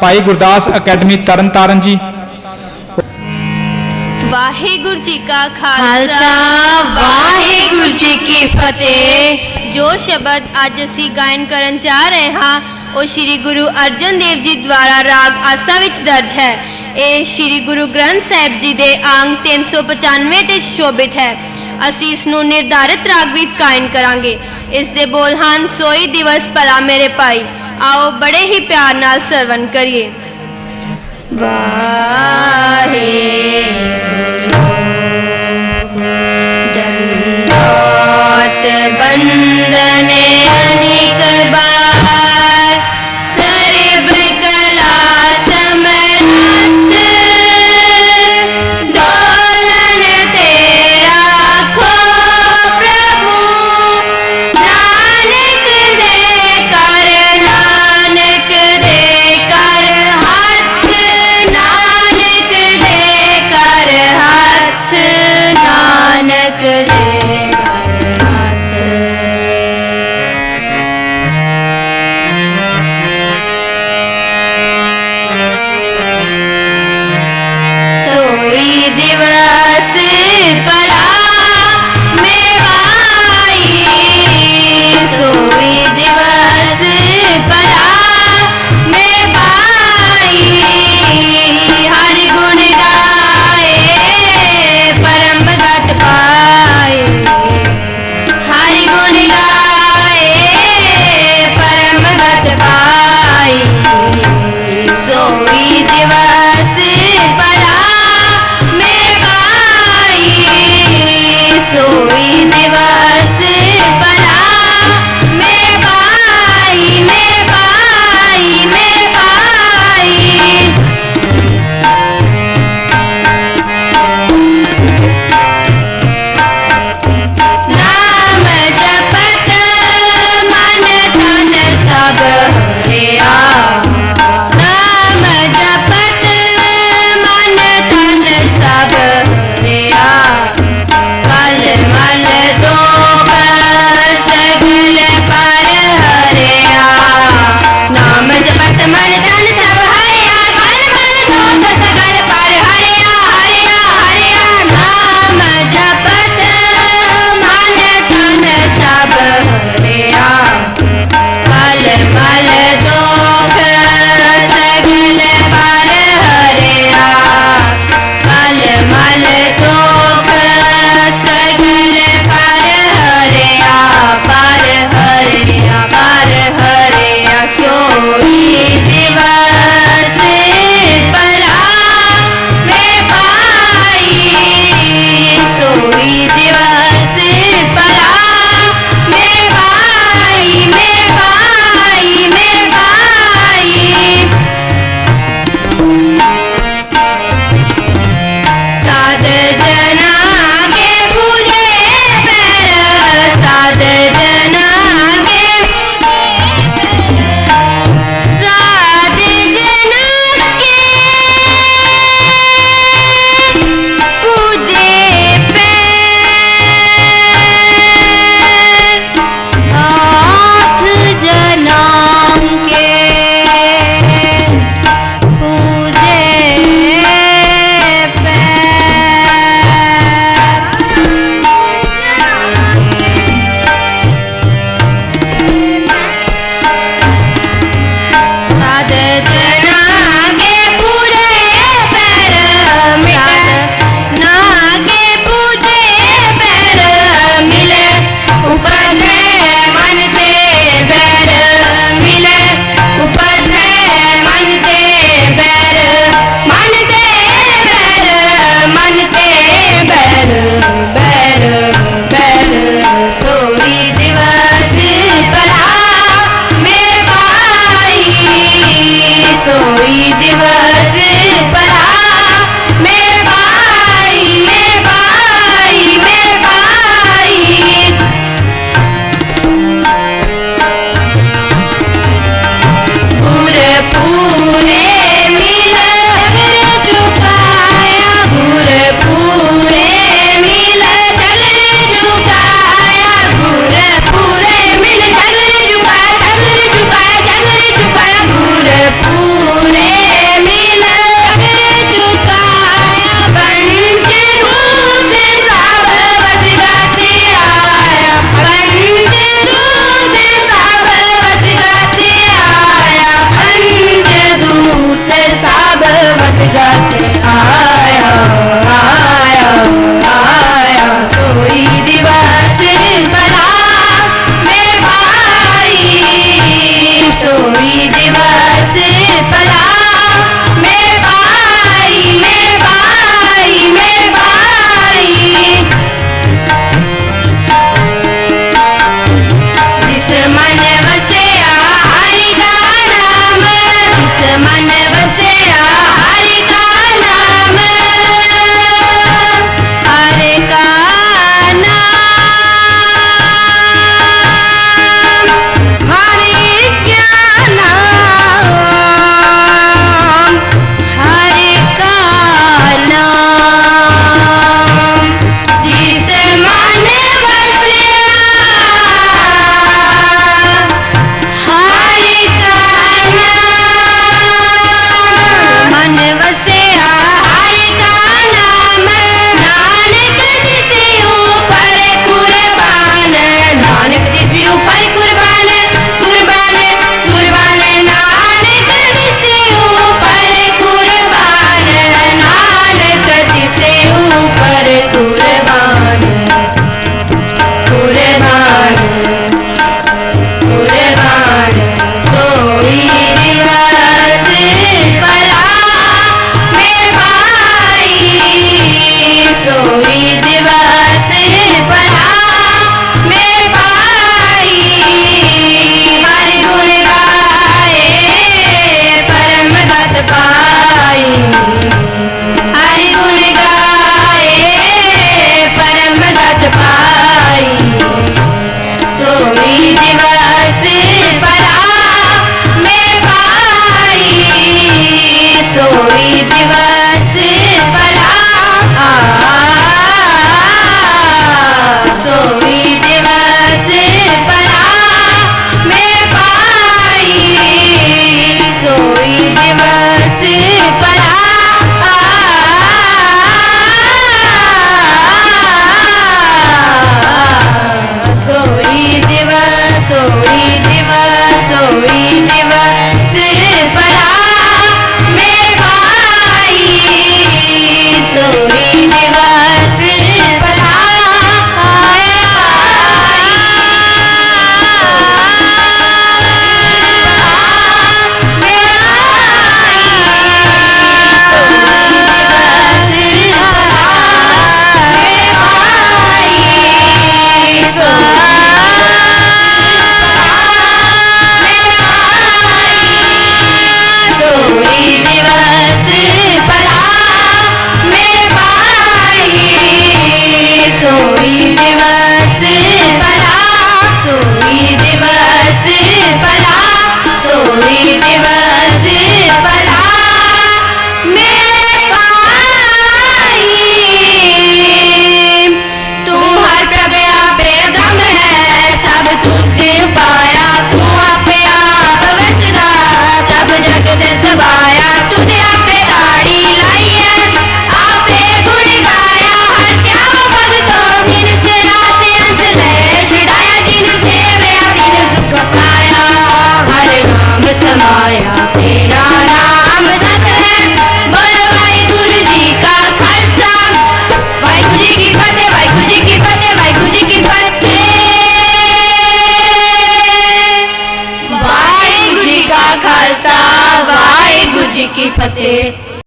Bhai Gurdas academy Tarn Taran ਜੀ। ਵਾਹਿਗੁਰੂ ਜੀ ਕਾ ਖਾਲਸਾ ਵਾਹਿਗੁਰੂ ਜੀ ਕੀ ਫਤਿਹ। ਜੋ ਸ਼ਬਦ ਅੱਜ ਅਸੀਂ ਗਾਇਨ ਕਰਨ ਜਾ ਰਹੇ ਹਾਂ ਉਹ ਸ੍ਰੀ ਗੁਰੂ ਅਰਜਨ ਦੇਵ ਜੀ ਦੁਆਰਾ ਰਾਗ ਆਸਾ ਵਿੱਚ ਦਰਜ ਹੈ। ਇਹ ਸ੍ਰੀ ਗੁਰੂ ਗ੍ਰੰਥ ਸਾਹਿਬ ਜੀ ਦੇ ਅੰਗ 395 ਤੇ ਸ਼ੋਭਿਤ ਹੈ। ਅਸੀਂ ਇਸ ਨੂੰ ਨਿਰਧਾਰਿਤ ਰਾਗ ਵਿੱਚ ਗਾਇਨ ਕਰਾਂਗੇ। ਇਸ ਦੇ ਬੋਲ ਹਨ ਸੋਈ ਦਿਵਸ ਭਲਾ ਮੇਰੇ ਭਾਈ। ਆਓ ਬੜੇ ਹੀ ਪਿਆਰ ਨਾਲ ਸਰਵਣ ਕਰੀਏ। ਵਾਹਿਗੁਰੂ। Amen.